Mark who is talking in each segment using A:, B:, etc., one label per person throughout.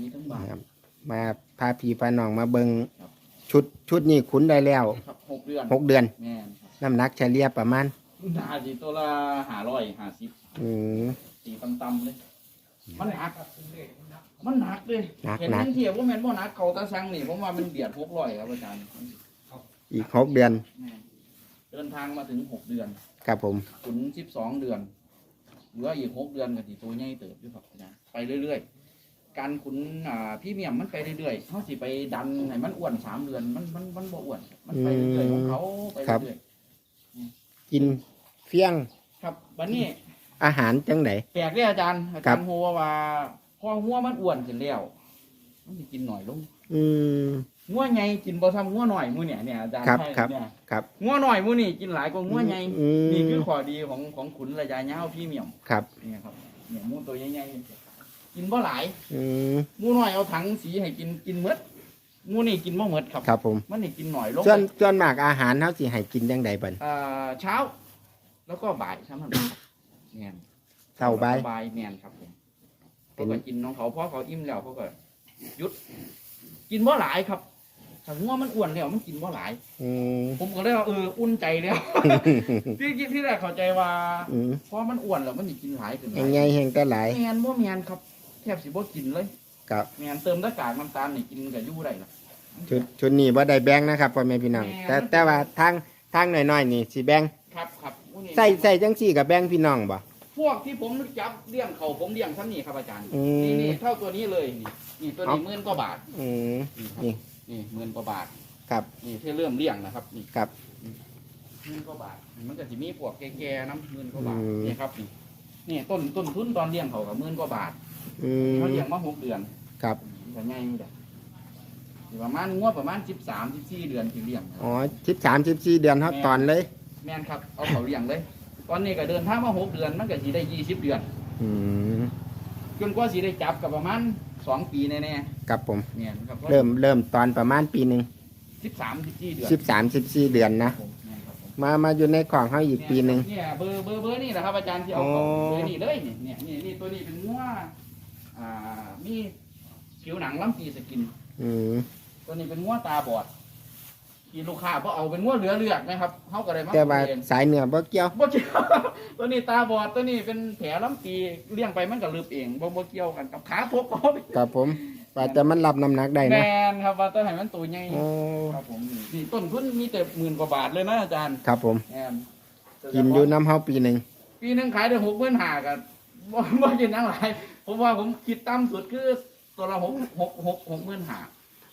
A: มีทั้งบ้าน
B: นะครับมาพาพี่พาน้องมาเบิง
A: ครับ
B: ชุดชุดนี้ขุนได้แล้ว
A: ครับหกเดือน
B: หกเดือน
A: แม่นครับ
B: น้ำหนักเฉลี่ยประมาณ
A: นาจีตัวละห้าร้อยห้าสิบ
B: อืม
A: ตีต่ำๆเลย มันหนักมันหนักเลย
B: หนัก
A: เห็น
B: หนัก
A: ทั้งเทียบว่าแม่นบ่หนักเขาตาสังนี่ผมว่ามันเบียดหกร้อยครับอาจารย์
B: อีกหกเดือน
A: แม่นเดินทางมาถึงหกเดือน
B: ครับผม
A: ขุนสิบสองเดือนหรือว่าอีกหกเดือนก็สิตัวใหญ่เติบอยู่ครับอาจารย์ไปเรื่อยๆ การขุนอ่าพี่เมียมมันไปเรื่อยๆเขาสิไปดันให้มันอ้วนสามเดือนมันมันมันบ่อ้วน มันไปเรื่อยๆของเขาไปเรื่อย
B: กินเฟี้ยง
A: ๆครับวันนี้
B: อาหารจังไหน
A: แปลกเลยอาจารย์อา
B: ครั
A: จาร
B: บ
A: ย์โฮว่าว่าพอหัวมันอ้วนขึ้นแล้วมันสิกินหน่อยลง
B: อืม
A: งัวใหญ่กินบ่ทำงัวหน่อยมื้อเนี่ยเนี่ยอาจารย์
B: ครับ
A: ใช่
B: ครับ
A: เนี่ย
B: ครับ
A: งัวหน่อยมื้อนี่กินหลายกว่างัวใหญ่
B: อืม
A: นี่คือข้อดีของของขุนระยะยาวพี่เมียม
B: ครับ
A: เนี่ยครับเนี่ยหมูตัวใหญ่ๆ กินบ่หลาย
B: อืม
A: หมูน้อยเอาถังสีให้กินกินหมดหมูนี่กินบ่หมดครับ
B: ครับผม
A: มันนี่กินหน่อยลง
B: ส่วน
A: ไป
B: ส่วนมากอาหารเขาสิให้กินจังใดบัน
A: เอ่อเช้า แล้วก็บ่ายใช่ไหมแม่น
B: เท่าใบาย
A: บ่ายแม่นครับผม
B: เป็
A: เขา
B: น
A: ก็กินของเขาเพราะเขาอิ่มแล้วเขาก็หยุด กินบ่หลายครับถ้างัวมันอ้วนแล้วมันกินบ่หลาย
B: อืม
A: ผมก็เลยว่าเอออุ่นใจแล้ว ที่ที่ที่แรกเข้าใจว่า
B: อืม
A: เพราะมันอ้วนแล้วมันสิกินหลายขึ้นห
B: แห
A: ลางย
B: ไงแหงแต่หลาย
A: แมนบ่แมนครับ แทบสิบ่กินเลย
B: ครับ
A: แมนเติมตะกากน้ำตาลนี่กินกับยู่ได้นะ
B: ชุดชุดนี้ว่าได้แบ่งนะครับพ่อแม่พี่น้อง
A: แม่
B: แต่แต่ว่าทางทางน้อยๆนี่สิแบ่ง
A: ครับครับพวกนี้
B: ใส่ใส่จังสี่กับแบ่งพี่น้องบ่
A: พวกที่ผมจับเลี้ยงเขาผมเลี้ยงซ้ำนี่ครับอาจารย์
B: อืม
A: นี่นี่เท่าตัวนี้เลยนี่นี่ตัวนี้
B: เอา
A: หมื่นกว่าบาท
B: อืม
A: นี่ครับ
B: นี่
A: นี่หมื่นกว่าบาท
B: ครับ
A: นี่ที่เริ่มเลี้ยงนะครับนี่
B: ครับ
A: หมื่นกว่าบาทมันก็จะมีพวกแก่ๆน้ำหมื่นกว่าบาท
B: อืม
A: นี่ครับนี่นี่ต้นต้นทุนตอนเลี้ยงเขากับหมื่นกว่าบาท
B: อืม
A: เขาเลี้ยงมาหกเดือน
B: ครับ
A: ก็ง่ายอยู่จ้ะสิประมาณงวดประมาณสิบสามสิบสี่เดือนที่เลี้ยง
B: อ๋อสิบสามสิบสี่เดือนเขาตอนเลย
A: แม่นครับเอาเขาเลี้ยงเลย ตอนนี้ก็เดินทางมาหกเดือนมันก็สีได้ยี่สิบเดือน
B: อืม
A: จนกว่าสีได้จับกับประมาณสองปีแน่
B: ครับผม
A: ๆเนี่ยครับ
B: เริ่มเริ่มตอนประมาณปีหนึ่ง
A: สิบสามสิบสี่เดือน
B: สิบสามสิบสี่เดือนนะ
A: ผมแม่นครับผม
B: มามาอยู่ในของเขาอีกปีหนึ่ง
A: เนี่ยเบอร์เบอร์เบอร์นี่แหละครับอาจารย์ที่เอา
B: อ๋อ
A: เขาเบอร์นี่เลยนี่เนี่ยนี่นี่ตัวนี้เป็นงัว อ่ามีผิวหนังล้ำปีสกิน
B: อืม
A: ตัวนี้เป็นงัวตาบอดที่ลูกค้าเพราะเอาเป็นงัวเหลือเลือดนะครับเขาก็เลยมา
B: แต่ว่า
A: เอง
B: สายเหนือบ่เกี่ยว
A: บ่เกี่ยว ตัวนี้ตาบอดตัวนี้เป็นแผลลำปีเลี้ยงไปมันก็ลืบเองบ่บ่เกี่ยวกันกับขาพกก็
B: ครับผมว่าแต่มันรับน้ำหนักได้
A: แม
B: นะ
A: นครับว่าตัวไหนมันตัวใหญ่
B: โอ้
A: ครับผมนี่ต้นทุนมีแต่หมื่นกว่าบาทเลยนะอาจารย์
B: ครับผม
A: แมน
B: กินอยู่น้ำเฮาปีหนึ่ง
A: ปีหนึงขายได้หกหมื่นห้ากันบ่บ่กินทั้งหลาย ผมว่าผมคิดต่ำสุดคือตัวละหกหกหกหกหมื่นห้า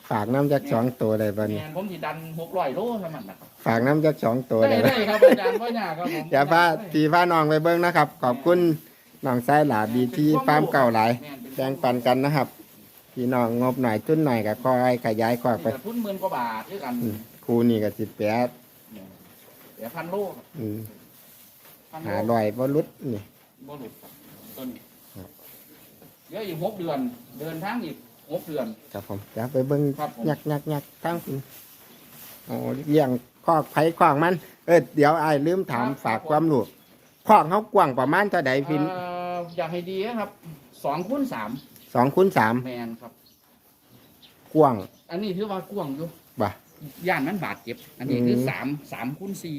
B: ฝากน้ำจักสองตัวได้ป่ะ
A: แม
B: นี่
A: นผมสิดันหกร้อยโลเท่านั้นนะครับ
B: ฝากน้ำจักสองตัว
A: ได้
B: ได้ป่ะ
A: ได้ครับอาจารย์พ่อยากครับผม
B: เดี๋ยวพาพี่พาน้องไปเบิ้งนะครับ ขอบคุณน้องสายหลาดีที่ฟาร์มเก่าหลาย
A: แม่นเป็น
B: แบ่งปันกันนะครับพี่น้องงบหน่อยทุนหน่อยก็คอยขยายควักไป
A: นี่ก็ทุนหมื่นกว่าบาทด้วยกัน
B: อืมครูนี่ก็สิแปด
A: เดี๋ยวพันโลครับ
B: อืม
A: พันโล
B: หาลอยบ่ลุดนี่
A: บ่หลุดครับต้นนี้
B: ครับ
A: เหลืออีกหกเดือน เดินทางอีกหกเดือน
B: ครับผมเดี๋ยวไปเบิ้ง
A: ครับผม
B: ยักยักยักทั้งคุณโอ้เลี้ยงคอกไผ่คอกมัน เออเดี๋ยวไอ้ายลืมถามฝากความรู้คอกเขากว้างประมาณเท่าใดพิน
A: เอ่ออยากให้ดีนะครับสองคูณสาม
B: สองคูณสาม
A: แมนครับ
B: กว้าง
A: อันนี้ถือว่ากว้างอยู่
B: บ่
A: ย่านมันบาดเจ็บ อันนี้คือ
B: ม
A: สามสามคูณสี่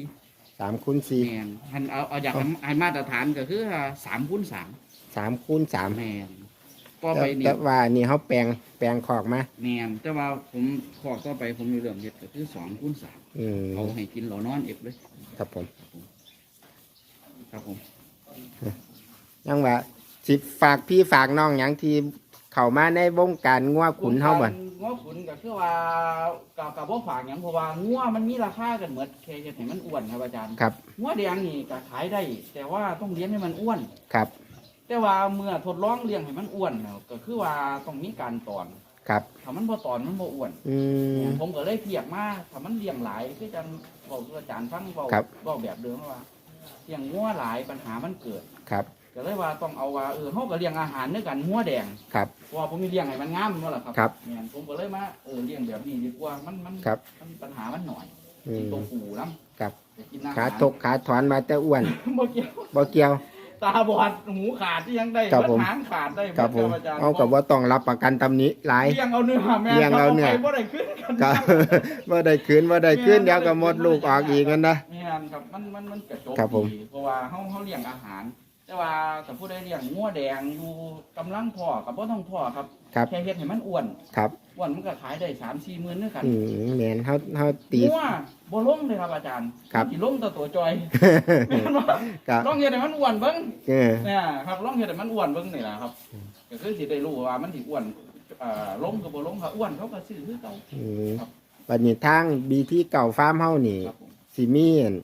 B: สามคูณสี่
A: แมนหันเอาเอาอยากให้ให้มาตรฐานก็คือสามคูณสาม
B: สามคูณสาม
A: แมน ก็
B: แต่
A: ไปนี่
B: แต่ว่านี่เขาแปลงแปลงคอกมา
A: แมนแต่ว่าผมขอต่อไปผมมีเรื่องเด็ดก็คือสองคูณสาม
B: อืม
A: เอาให้กินเหล่านอนเอ็บเลย
B: ครับผม
A: ครับผม
B: ยังว่าสิฝากพี่ฝากน้องอย่างที่เข้ามาในวงการงัวขุนเฮาบ่น
A: งัวขุนก็คือว่ากับกับพวกฝากอย่างเพราะว่างัวมันมีราคากันเหมือนแค่จะให้มันอ้วนครับอาจารย์
B: ครับ
A: งัวแดงนี่ก็ขายได้ แต่ว่าต้องเลี้ยงให้มันอ้วน
B: ครับ
A: แต่ว่าเมื่อทดลองเลี้ยงให้มันอ้วนแล้วก็คือว่าต้องมีการตอน
B: ครับ
A: ถ้ามันบ่ตอนมันบ่อ้วน
B: อืม
A: ผมก็เลยเทียบมาถ้ามันเลี้ยงหลายคือจังบอกอาจารย์ฟังเว้า
B: ครับ
A: เว้าแบบเดิมว่าเลี้ยงงัวหลายปัญหามันเกิด
B: ครับ
A: ก็เลยว่าต้องเอาว่าเออเฮาก็เลี้ยงอาหารด้วยกันงัวแดง
B: ครับ
A: เพราะว่าผมมีเลี้ยงให้มันงามนั่นแหละครับ
B: ครับ
A: เนี่ยผมก็เลยมาเออเลี้ยงแบบนี้ดีกว่ามันมัน
B: ครับ
A: มันปัญหามันหน่อย
B: อื
A: กิน
B: ม
A: ตัวผูน้
B: ครับำ
A: จะกินอาหาร
B: ขาตกขาถอนมาแต่อ้วน
A: บ่เกี่ยว
B: บ่เกี่ยว
A: ตาบอดหูขาดที่ยังได้
B: ครับผม
A: หางขาดได้
B: ครับผม
A: อาจารย์
B: เอากับว่าต้องรับประกันตำหนี้หลาย
A: เลี้ยงเอาเนื้อแม่
B: เลี้ยงเอาเนื้อ
A: ไปบ่ได้ขึ้นกัน
B: ก็ว่าได้คืนว่าได้คืนเดี๋ยวก็หมดลูกออกอีกกันนะ
A: เนี่ยครับมันมันมันกระจก
B: ครับผม
A: ดีเพราะว่าเฮาเฮาเลี้ยงอาหาร แต่ว่าถ้าผู้ใดเลี้ยงงัวแดงอยู่กำลังพ่อกับบ่ต้องพ่อครับ
B: ครับ
A: แค่เฮ็ดให้มันอ้วน
B: ครับ
A: อ้วนมันก็ขายได้3-4หมื่นด้วยกัน
B: อืมแมนเขาเขาตี
A: งัวบ่ลงเลยครับอาจารย์
B: ครับ
A: สิลงแต่ตัวจอยแม่นบ่
B: ครับ
A: ลองเฮ็ดให้มันอ้วนเบิ่ง
B: เออ
A: เนี่ยครับลองเฮ็ดให้มันอ้วนเบิ่งนี่ล่ะครับก็คือสิได้รู้ว่ามันสิอ้วนเอ่อลงก็บ่ลงก็อ้วนเขาก็ซื้อคือเก่า
B: อืม
A: ครับ
B: บัดนี้ทางบีที่เก่าฟาร์มเฮานี่
A: ครับผม
B: สิมีอั่น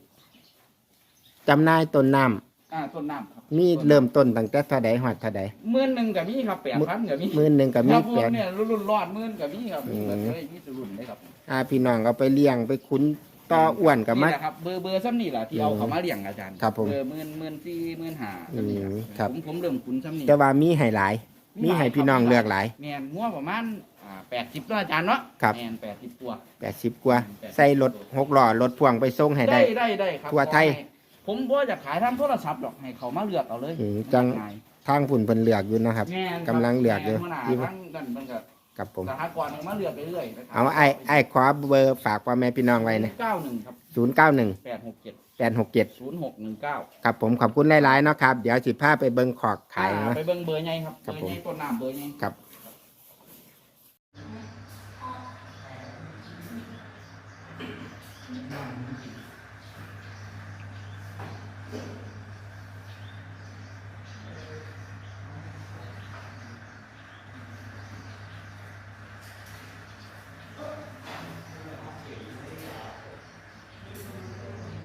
B: จำหนายต้นน้ำ
A: อ่าต้นน้ำครับ
B: มีเริ่มต้นตั้งแต่เท่าใดฮอดเท่าใด
A: หมื่นหนึงก็มีครับ8,000ก็มี
B: มื้อหนึงก็มี
A: ครับผ
B: แป
A: ม
B: ด
A: เนี่ยรุ่นๆรอดหมื่นก็มีครับ
B: อืม
A: แบบเลยมีรุ่นเลยครับ
B: อ่าพี่น้องเอาไปเลี้ยงไปคุ้นต่ออ้วนกับมั
A: นี่
B: ด
A: แหละครับเบอร์เบอร์ซ้ำนี่แหละที่เอา
B: อืม
A: เขามาเลี้ยงอาจารย์
B: ครับผม
A: เบอร์หมื่นหมื่นสี่หมื่นห้า
B: อืมครับ
A: ผมผมเริ่มคุ้นซ้ำนี่
B: แต่ว่ามีให้หลาย มีให้พี่น้องเลือกหลาย
A: แมนงัวประมาณอ่าแปดสิบอาจารย์เนาะ
B: ครับ
A: แมนแปดสิบตัว
B: 80กว่าใส่รถหกล้อรถพ่วงไปส่งให้ได้
A: ได้ได้ครับ
B: ทั่วไทย
A: ขอให้ ผมบ่จะขายทางโทรศัพท์หรอกให้เขามาเลือกเอาเลย
B: อืมจัง
A: ง่าย
B: ทางพุ่นเพิ่นเลือกอยู่นะครับ
A: แม่นครับ
B: กำลังเลือกอยู่
A: แม่นหัวหน้า
B: ที่
A: ทั้งนั่นมันก็
B: กับผม
A: สหกรณ์เอามาเลือกไปเรื่อยนะครับ
B: เอาไอ้ไอ้ขอเบอร์ฝากพ่อแม่พี่น้องไว้นะ
A: เก้าหนึ่งครับ
B: 091
A: แปดหกเจ็ด
B: 867
A: ศูนย์หกหนึ่งเก้า
B: ครับผมขอบคุณหลายๆเนาะครับ เดี๋ยวสิพาไปเบิ่งขอกขาย
A: อ่
B: นะ
A: ไปเบิ่งเบอร์ใหญ่ครับ
B: ครับ
A: เบอร์ใหญ่ต้นน้ำเบอร์ใหญ่
B: ครับ
A: ค